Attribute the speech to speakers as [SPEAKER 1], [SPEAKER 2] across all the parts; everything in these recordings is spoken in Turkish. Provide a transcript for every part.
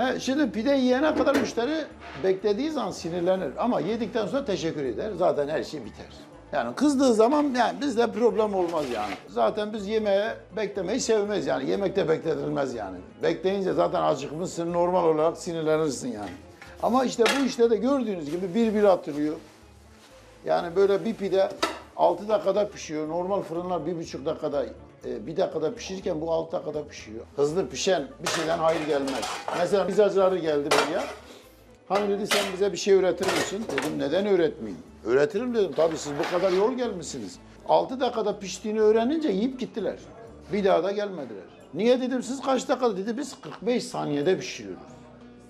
[SPEAKER 1] He, şimdi pide yiyene kadar müşteri beklediği zaman sinirlenir ama yedikten sonra teşekkür eder. Zaten her şey biter. Yani kızdığı zaman yani bizde problem olmaz yani. Zaten biz yemeğe beklemeyi sevmez yani. Yemekte bekletilmez yani. Bekleyince zaten acıkmışsın normal olarak sinirlenirsin yani. Ama işte bu işte de gördüğünüz gibi bir bir atılıyor. Yani böyle bir pide 6 dakikada pişiyor. Normal fırınlar bir buçuk dakikada, e, bir dakikada pişirirken bu 6 dakikada pişiyor. Hızlı pişen bir şeyden hayır gelmez. Mesela pizzacıları geldi buraya. Hani dedi sen bize bir şey öğretir misin? Dedim neden öğretmeyeyim? Öğretirim dedim. Tabii siz bu kadar yol gelmişsiniz. 6 dakikada piştiğini öğrenince yiyip gittiler. Bir daha da gelmediler. Niye dedim siz kaç dakikada? Dedi biz 45 saniyede pişiriyoruz.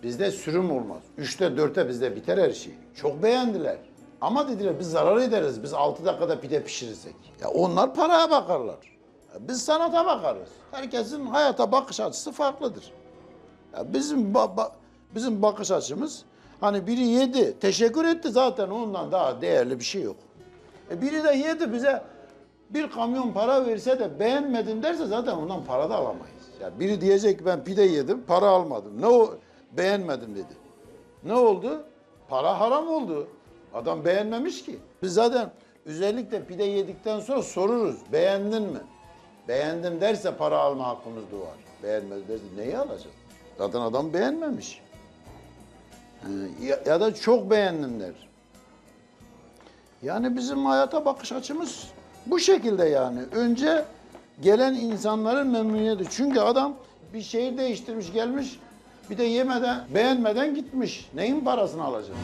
[SPEAKER 1] Bizde sürüm olmaz. Üçte dörtte bizde biter her şey. Çok beğendiler. Ama dediler biz zarar ederiz. Biz 6 dakikada pide pişirirsek. Ya onlar paraya bakarlar. Ya biz sanata bakarız. Herkesin hayata bakış açısı farklıdır. Ya bizim ba- ba- bizim bakış açımız hani biri yedi, teşekkür etti zaten ondan daha değerli bir şey yok. E biri de yedi bize bir kamyon para verse de beğenmedim derse zaten ondan para da alamayız. Ya biri diyecek ki ben pide yedim, para almadım. Ne o beğenmedim dedi. Ne oldu? Para haram oldu. Adam beğenmemiş ki. Biz zaten özellikle pide yedikten sonra soruruz. Beğendin mi? Beğendim derse para alma hakkımız doğar. Beğenmedi derse neyi alacağız? Zaten adam beğenmemiş. Ee, Ya, ya da çok beğendim der. Yani bizim hayata bakış açımız bu şekilde yani. Önce gelen insanların memnuniyeti. Çünkü adam bir şehir değiştirmiş gelmiş bir de yemeden, beğenmeden gitmiş. Neyin parasını alacak?